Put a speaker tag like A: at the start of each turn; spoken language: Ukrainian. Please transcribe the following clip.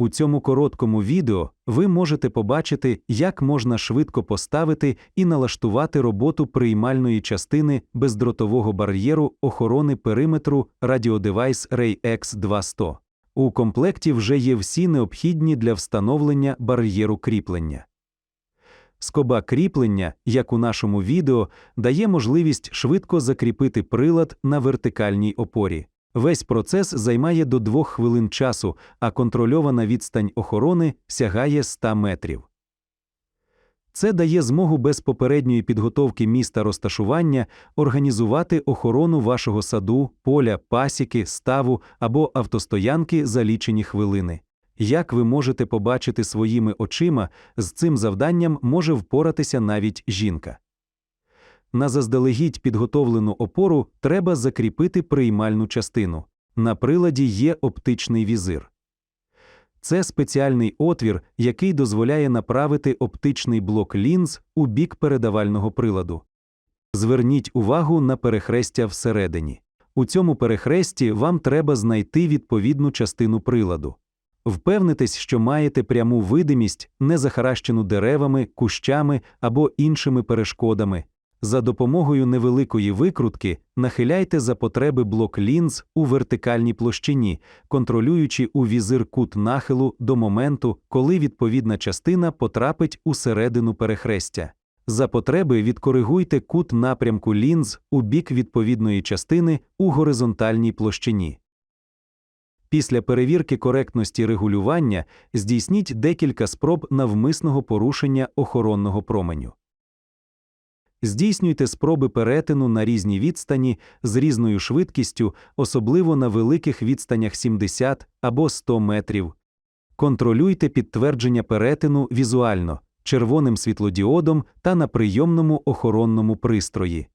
A: У цьому короткому відео ви можете побачити, як можна швидко поставити і налаштувати роботу приймальної частини бездротового бар'єру охорони периметру радіодевайс Ray X200. У комплекті вже є всі необхідні для встановлення бар'єру кріплення. Скоба кріплення, як у нашому відео, дає можливість швидко закріпити прилад на вертикальній опорі. Весь процес займає до 2 хвилин часу, а контрольована відстань охорони сягає 100 метрів. Це дає змогу без попередньої підготовки міста розташування організувати охорону вашого саду, поля, пасіки, ставу або автостоянки за лічені хвилини. Як ви можете побачити своїми очима, з цим завданням може впоратися навіть жінка. На заздалегідь підготовлену опору треба закріпити приймальну частину. На приладі є оптичний візир. Це спеціальний отвір, який дозволяє направити оптичний блок лінз у бік передавального приладу. Зверніть увагу на перехрестя всередині. У цьому перехресті вам треба знайти відповідну частину приладу. Впевнитесь, що маєте пряму видимість, не захаращену деревами, кущами або іншими перешкодами. За допомогою невеликої викрутки нахиляйте за потреби блок лінз у вертикальній площині, контролюючи у візир кут нахилу до моменту, коли відповідна частина потрапить у середину перехрестя. За потреби відкоригуйте кут напрямку лінз у бік відповідної частини у горизонтальній площині. Після перевірки коректності регулювання здійсніть декілька спроб навмисного порушення охоронного променю. Здійснюйте спроби перетину на різні відстані з різною швидкістю, особливо на великих відстанях 70 або 100 метрів. Контролюйте підтвердження перетину візуально, червоним світлодіодом та на прийомному охоронному пристрої.